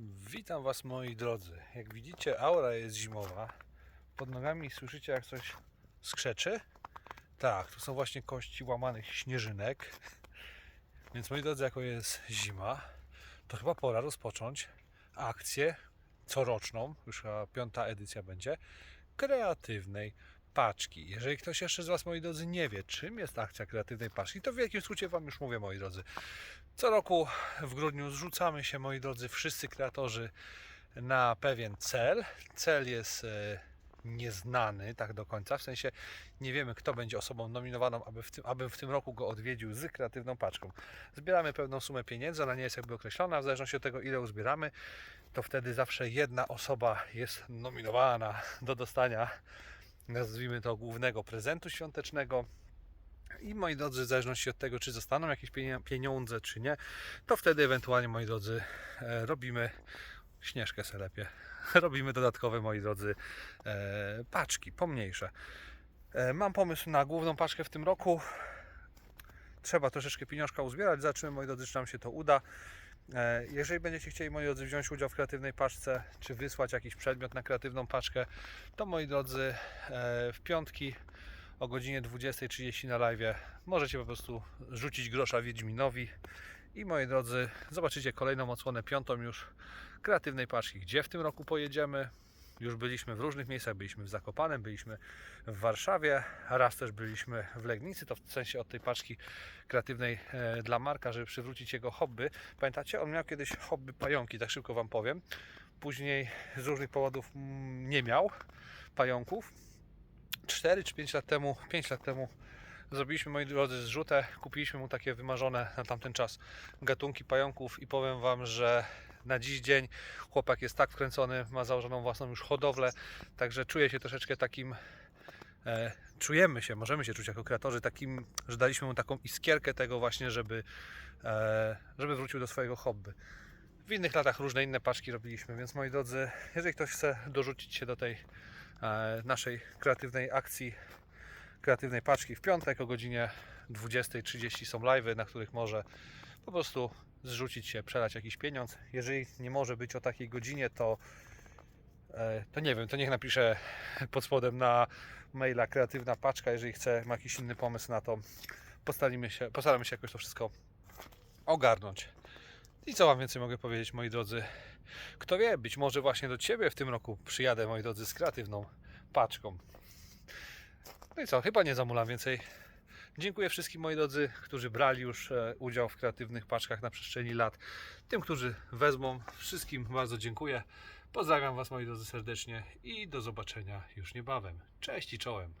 Witam Was moi drodzy. Jak widzicie, aura jest zimowa. Pod nogami słyszycie jak coś skrzeczy? Tak, to są właśnie kości łamanych śnieżynek. Więc moi drodzy, jako jest zima, to chyba pora rozpocząć akcję coroczną, już chyba piąta edycja będzie, kreatywnej paczki. Jeżeli ktoś jeszcze z Was, moi drodzy, nie wie, czym jest akcja kreatywnej paczki, to w wielkim skrócie Wam już mówię, moi drodzy. Co roku w grudniu zrzucamy się, moi drodzy, wszyscy kreatorzy na pewien cel. Cel jest e, nieznany tak do końca, w sensie nie wiemy, kto będzie osobą nominowaną, aby w tym, aby w tym roku go odwiedził z kreatywną paczką. Zbieramy pewną sumę pieniędzy, ona nie jest jakby określona, w zależności od tego, ile uzbieramy, to wtedy zawsze jedna osoba jest nominowana do dostania, nazwijmy to, głównego prezentu świątecznego. I moi drodzy, w zależności od tego, czy zostaną jakieś pieniądze, czy nie, to wtedy ewentualnie, moi drodzy, e, robimy śnieżkę se lepiej. Robimy dodatkowe, moi drodzy, e, paczki, pomniejsze. E, Mam pomysł na główną paczkę w tym roku. Trzeba troszeczkę pieniążka uzbierać. Zobaczymy, moi drodzy, czy nam się to uda. E, Jeżeli będziecie chcieli, moi drodzy, wziąć udział w kreatywnej paczce, czy wysłać jakiś przedmiot na kreatywną paczkę, to moi drodzy, e, w piątki o godzinie 20.30 na live możecie po prostu rzucić grosza Wiedźminowi i moi drodzy, zobaczycie kolejną odsłonę, piątą już kreatywnej paczki. Gdzie w tym roku pojedziemy? Już byliśmy w różnych miejscach, byliśmy w Zakopanem, byliśmy w Warszawie, raz też byliśmy w Legnicy, to w sensie od tej paczki kreatywnej e, dla Marka, żeby przywrócić jego hobby. Pamiętacie, on miał kiedyś hobby pająki, tak szybko Wam powiem. Później z różnych powodów mm, nie miał pająków. 4 czy 5 lat temu, 5 lat temu zrobiliśmy, moi drodzy, zrzutę. Kupiliśmy mu takie wymarzone na tamten czas gatunki pająków i powiem Wam, że na dziś dzień chłopak jest tak wkręcony, ma założoną własną już hodowlę, także czuje się troszeczkę takim, e, czujemy się, możemy się czuć jako kreatorzy takim, że daliśmy mu taką iskierkę tego właśnie, żeby, e, żeby wrócił do swojego hobby. W innych latach różne inne paczki robiliśmy, więc moi drodzy, jeżeli ktoś chce dorzucić się do tej e, naszej kreatywnej akcji, kreatywnej paczki w piątek o godzinie 20.30 są live'y, na których może po prostu zrzucić się, przelać jakiś pieniądz. Jeżeli nie może być o takiej godzinie, to e, to nie wiem, to niech napisze pod spodem na maila kreatywna paczka, jeżeli chce, ma jakiś inny pomysł na to. Postaramy się, postaramy się jakoś to wszystko ogarnąć. I co Wam więcej mogę powiedzieć, moi drodzy? Kto wie, być może właśnie do Ciebie w tym roku przyjadę, moi drodzy, z kreatywną paczką. No i co, chyba nie zamulam więcej. Dziękuję wszystkim moi drodzy, którzy brali już e, udział w kreatywnych paczkach na przestrzeni lat. Tym, którzy wezmą, wszystkim bardzo dziękuję. Pozdrawiam Was moi drodzy serdecznie i do zobaczenia już niebawem. Cześć i czołem.